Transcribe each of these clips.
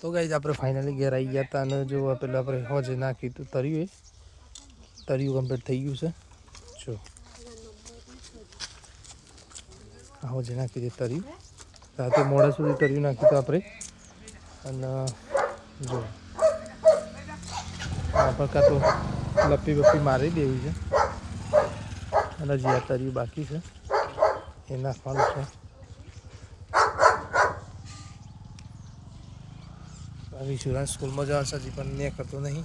તો ગાઈઝ આપણે ફાઇનલી ઘેર આવી ગયા હતા અને જો પેલું આપણે હોજે નાખ્યું હતું તર્યું એ. તર્યું કમ્પ્લીટ થઈ ગયું છે. જો. આ હોજે નાખી દે તર્યું રાતે મોડા સુધી તર્યું નાખ્યું હતું આપણે. અને, જો. આ પર કાં તો લપી બપ્પી મારી દેવી છે. અને હજી આ તર્યું બાકી છે. એ નાખવાનું છે. વિશુરાજ સ્કૂલમાં જવા છે હજી, પણ ને કરતો નહીં.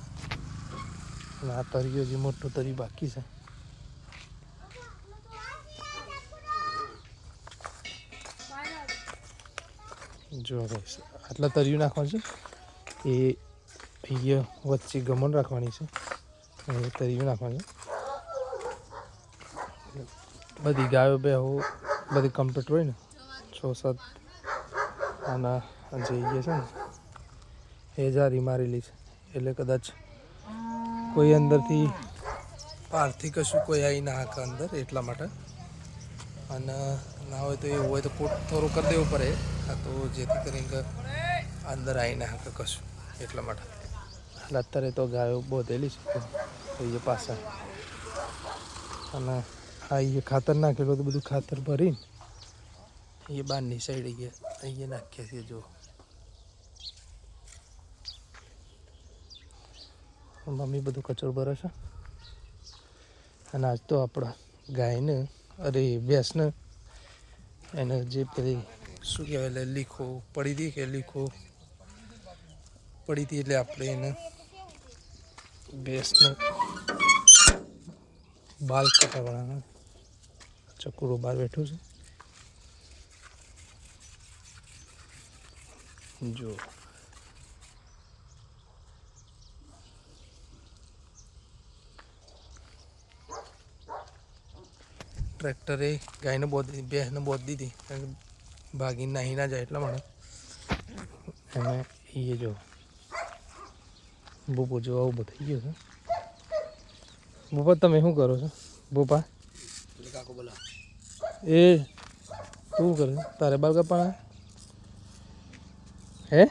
અને આ તર્યું હજી મોટું તર્યું બાકી છે. જો આટલા તર્યું નાખવાનું છે. એ અહીંયા વચ્ચે ગમન રાખવાની છે. અને તર્યું નાખવાનું બધી ગાયો બે બધી કમ્પ્લીટ હોય ને. છ, સાત આના જે એ છે ને એ જારી મારેલી છે. એટલે કદાચ કોઈ અંદરથી બહારથી કશું કોઈ આવી ના હાકે અંદર એટલા માટે. અને ના હોય તો એવું હોય તો કોટ થોડું કરી દેવું પડે. આ તો જેથી કરીને અંદર આવી ના હાકે કશું એટલા માટે. એટલે અત્યારે તો ગાયો બોધેલી છે. એ પાછા અને આ એ ખાતર નાખેલું તો બધું ખાતર ભરીને. એ બહારની સાઈડ અહીંયા અહીંયા નાખીએ છીએ જો મમ્મી બધું કચરો ભરે છે. અને આજ તો આપણા ગાયને, અરે ભેંસને, એને જે પેલી શું કહેવાય, એટલે લીખો પડી હતી કે લીખો પડી હતી એટલે આપણે એને ભેંસને બાલ કટાવવાના ચકુરો બહાર બેઠો છે. જો. ટ્રેક્ટરે ગાયને બોધ દીધી ભેંસને બોધ દીધી. કારણ કે ભાગીને નાહી ના જાય એટલા માટે. અને એ જો બોપો જો આવું બધું થઈ ગયું છે. બોપા તમે શું કરો છો? બોપા એ તું શું કરે છે? તારે બાલ કપાણા હે?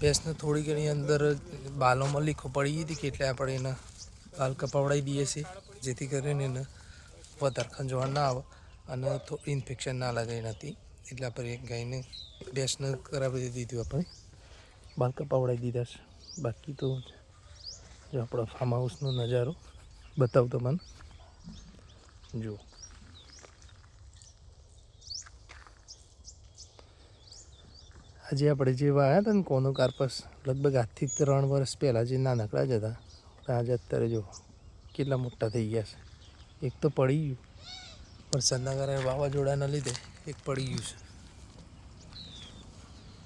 ભેંસને થોડી ઘણી અંદર બાલોમાં લીખો પડી ગઈ હતી કે એટલે આપણે એને બાલ કપાવડાવી દઈએ છીએ, જેથી કરીને એને વધારે ખંજવાળ ના આવે અને ઇન્ફેક્શન ના લાગે એનાથી એટલે આપણે ગાયને ભેંસને કરાવી દીધું આપણે. બાલ કપાવડાવી દીધા છે. બાકી તો જો આપણો ફાર્મ હાઉસનો નજારો બતાવતો મને જુઓ. આજે આપણે જે વાયા હતા ને કોનો કાર્પસ લગભગ આજથી ત્રણ વર્ષ પહેલાં જે નાનકડા જ હતા. આજે અત્યારે જો કેટલા મોટા થઈ ગયા છે. એક તો પડી ગયું. વરસાદના કારણે વાવાઝોડાના લીધે એક પડી ગયું છે.